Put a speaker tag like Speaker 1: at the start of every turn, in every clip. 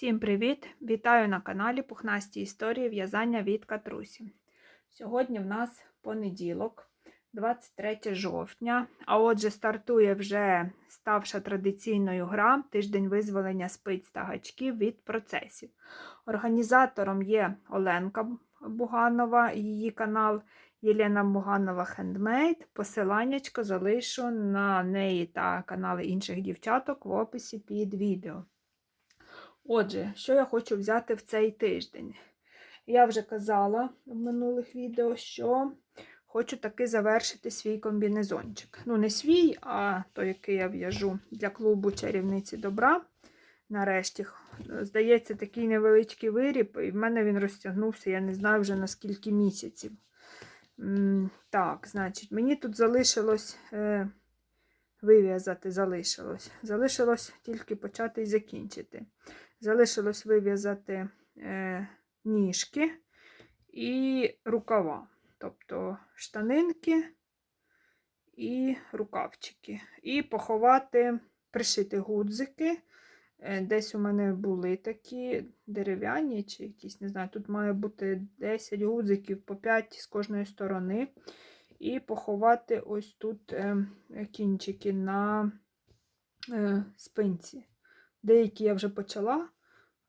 Speaker 1: Всім привіт! Вітаю на каналі Пухнасті історії в'язання від Катрусі. Сьогодні в нас понеділок, 23 жовтня. А отже, стартує вже ставша традиційною гра тиждень визволення спиць та гачків від процесів. Організатором є Оленка Буганова, її канал Єлена Буганова Хендмейд. Посиланнячко залишу на неї та канали інших дівчаток в описі під відео. Отже, що я хочу взяти в цей тиждень? Я вже казала в минулих відео, що хочу таки завершити свій комбінезончик. Ну, не свій, а той, який я в'яжу для клубу чарівниці добра. Нарешті, здається, такий невеличкий виріб, і в мене він розтягнувся, я не знаю вже на скільки місяців. Так, значить, мені тут залишилось. Вив'язати залишилось. Залишилось тільки почати і закінчити. Залишилось вив'язати е, ніжки і рукава, тобто штанинки і рукавчики. І поховати, пришити гудзики. Е, десь у мене були такі дерев'яні чи якісь, не знаю, тут має бути 10 гудзиків по 5 з кожної сторони. І поховати ось тут е, кінчики на е, спинці. Деякі я вже почала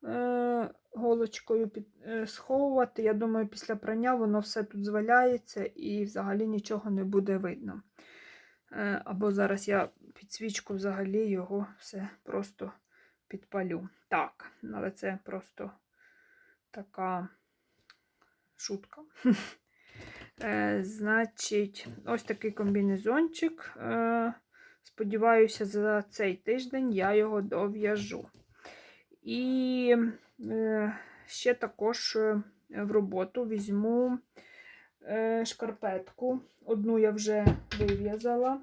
Speaker 1: е, голочкою під, сховувати. Я думаю, після прання воно все тут зваляється і взагалі нічого не буде видно. Або зараз я під свічку взагалі його все просто підпалю. Так, але це просто така шутка. Е, Значить, ось такий комбінезончик. Е, Сподіваюся, за цей тиждень я його дов'яжу. І е, ще також в роботу візьму шкарпетку. Одну я вже вив'язала.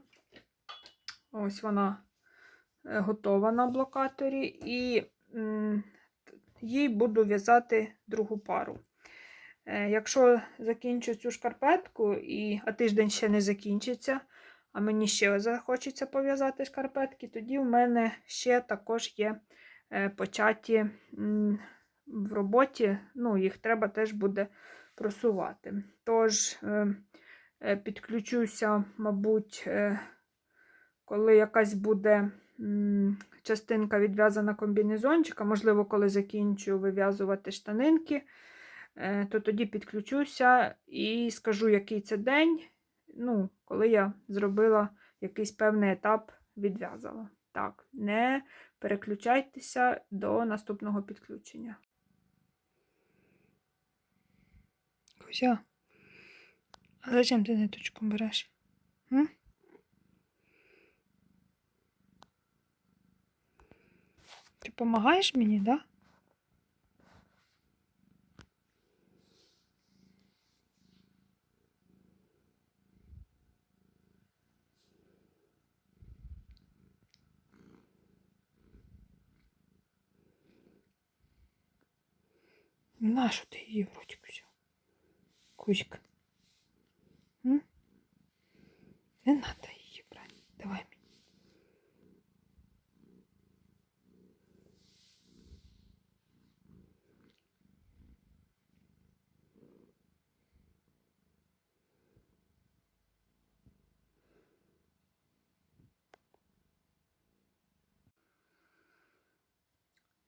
Speaker 1: Ось вона готова на блокаторі, і їй буду в'язати другу пару. Е, Якщо закінчу цю шкарпетку, і, а тиждень ще не закінчиться, а мені ще захочеться пов'язати шкарпетки, тоді в мене ще також є е, початі в роботі, ну, їх треба теж буде просувати. Тож, е, підключуся, мабуть, коли якась буде частинка відв'язана комбінезончика, можливо, коли закінчу вив'язувати штанинки. Е, то тоді підключуся і скажу, який це день, ну, коли я зробила якийсь певний етап, відв'язала. Так, не переключайтеся до наступного підключення. Кузя, а зачем ти ниточку береш? М? Ти допомагаєш мені, так? Да? Нащо ти її в ротик взяв? Кузька. Не надо її брати. Давай мені.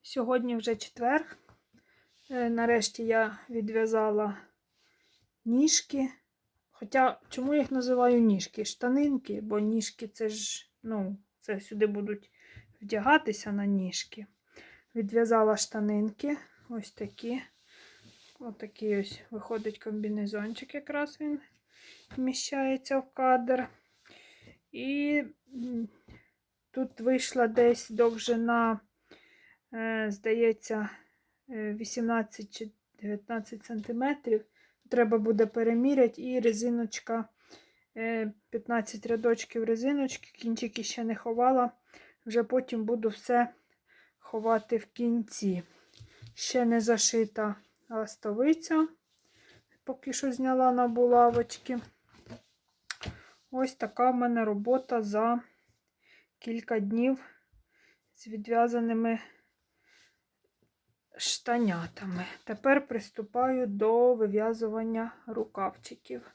Speaker 1: Сьогодні вже четвер. Е, нарешті я відв'язала ніжки. Хоча, чому я їх називаю ніжки? Штанинки, бо ніжки це ж, ну, це сюди будуть вдягатися на ніжки. Відв'язала штанинки, ось такі. Ось ось виходить комбінезончик, якраз він вміщається в кадр. І тут вийшла десь довжина, е, здається, 18 чи 19 сантиметрів. Треба буде переміряти, і резиночка 15 е, рядочків резиночки, кінчики ще не ховала, вже потім буду все ховати в кінці. Ще не зашита ластовиця, поки що зняла на булавочки. Ось така в мене робота за кілька днів з відв'язаними штанятами. Тепер приступаю до вив'язування рукавчиків.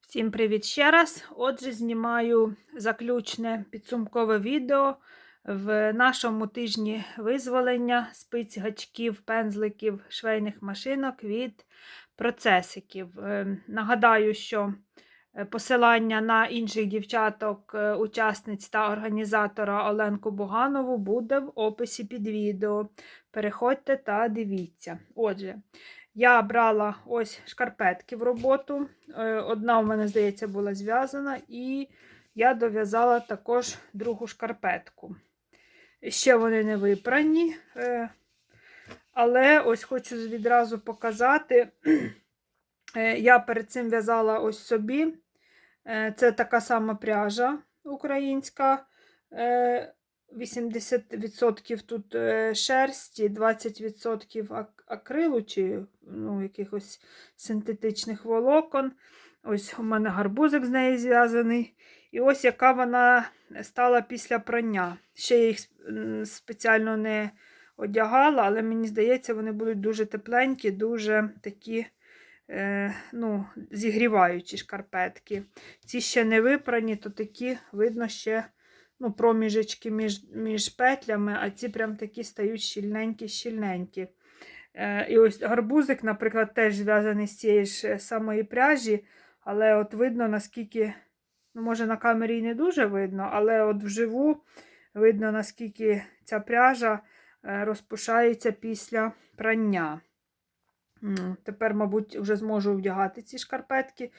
Speaker 1: Всім привіт ще раз. Отже, знімаю заключне підсумкове відео в нашому тижні визволення спиць, гачків, пензликів, швейних машинок від процесиків. Е, Нагадаю, що посилання на інших дівчаток, е, учасниць та організатора Оленку Буганову буде в описі під відео. Переходьте та дивіться. Отже, я брала ось шкарпетки в роботу. Е, Одна у мене, здається, була зв'язана, і я дов'язала також другу шкарпетку. Ще вони не випрані, е, але ось хочу відразу показати. Е, Я перед цим в'язала ось собі. Е, Це така сама пряжа українська. Е, 80% тут е, шерсті, 20% акрилу чи ну, якихось синтетичних волокон. Ось у мене гарбузик з неї зв'язаний. І ось яка вона стала після прання. Ще я їх спеціально не одягала, але мені здається, вони будуть дуже тепленькі, дуже такі ну, зігріваючі шкарпетки. Ці ще не випрані, то такі, видно, ще ну, проміжечки між, між петлями, а ці прям такі стають щільненькі-щільненькі. Е, і ось гарбузик, наприклад, теж зв'язаний з цієї ж самої пряжі, але от видно, наскільки, ну, може, на камері і не дуже видно, але от вживу видно, наскільки ця пряжа е, розпушається після прання. М, Тепер, мабуть, вже зможу вдягати ці шкарпетки,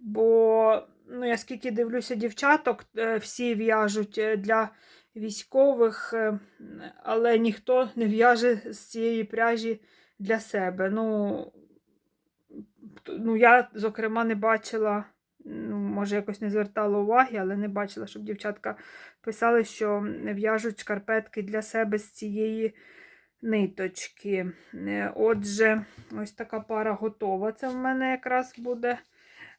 Speaker 1: бо ну, я скільки дивлюся дівчаток, е, всі в'яжуть е, для військових, е, але ніхто не в'яже з цієї пряжі для себе. Ну, ну я, зокрема, не бачила, ну, може, якось не звертала уваги, але не бачила, щоб дівчатка писали, що в'яжуть шкарпетки для себе з цієї ниточки. Е, Отже, ось така пара готова. Це в мене якраз буде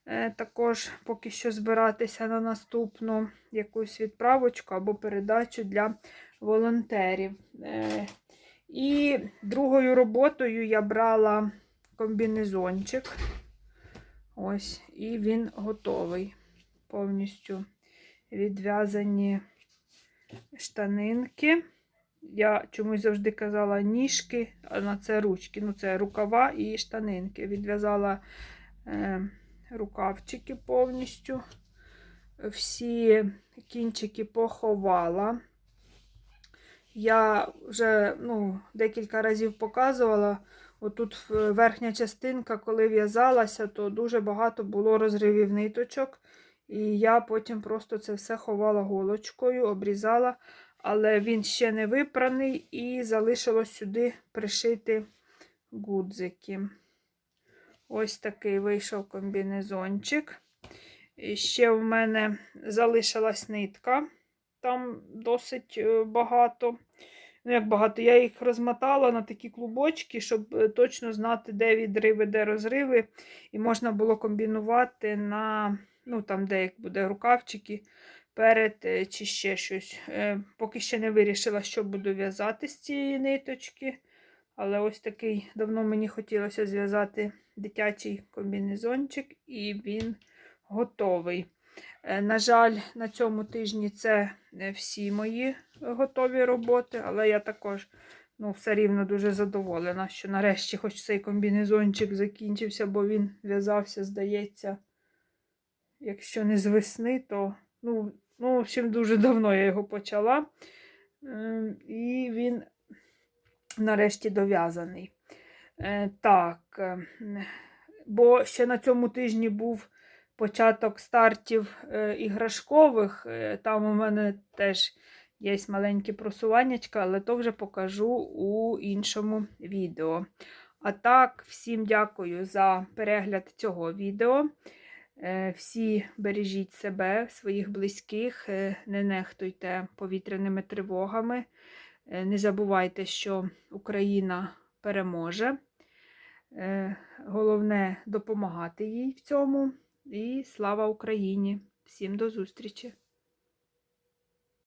Speaker 1: е, також поки що збиратися на наступну якусь відправочку або передачу для волонтерів. Е, І другою роботою я брала комбінезончик. Ось, і він готовий. Повністю відв'язані штанинки. Я чомусь завжди казала ніжки, а на це ручки. Ну, це рукава і штанинки. Відв'язала е, рукавчики повністю. Всі кінчики поховала. Я вже ну, декілька разів показувала. Отут верхня частинка, коли в'язалася, то дуже багато було розривів ниточок. І я потім просто це все ховала голочкою, обрізала але він ще не випраний і залишилось сюди пришити гудзики. Ось такий вийшов комбінезончик. І ще в мене залишилась нитка, там досить е, багато. Ну, як багато, я їх розмотала на такі клубочки, щоб е, точно знати, де відриви, де розриви. І можна було комбінувати на, ну, там, де як буде рукавчики перед е, чи ще щось. Е, Поки ще не вирішила, що буду в'язати з цієї ниточки. Але ось такий давно мені хотілося зв'язати дитячий комбінезончик, і він готовий. Е, На жаль, на цьому тижні це всі мої готові роботи, але я також ну, все рівно дуже задоволена, що нарешті хоч цей комбінезончик закінчився, бо він в'язався, здається, якщо не з весни, то ну, ну, в общем, дуже давно я його почала. Ем, І він нарешті дов'язаний. Е, Так, е, бо ще на цьому тижні був початок стартів е, іграшкових. Е, Там у мене теж є маленькі просуваннячка, але то вже покажу у іншому відео. А так, всім дякую за перегляд цього відео. Е, Всі бережіть себе, своїх близьких, е, не нехтуйте повітряними тривогами. Е, Не забувайте, що Україна переможе. Головне допомагати їй в цьому. І слава Україні! Всім до зустрічі!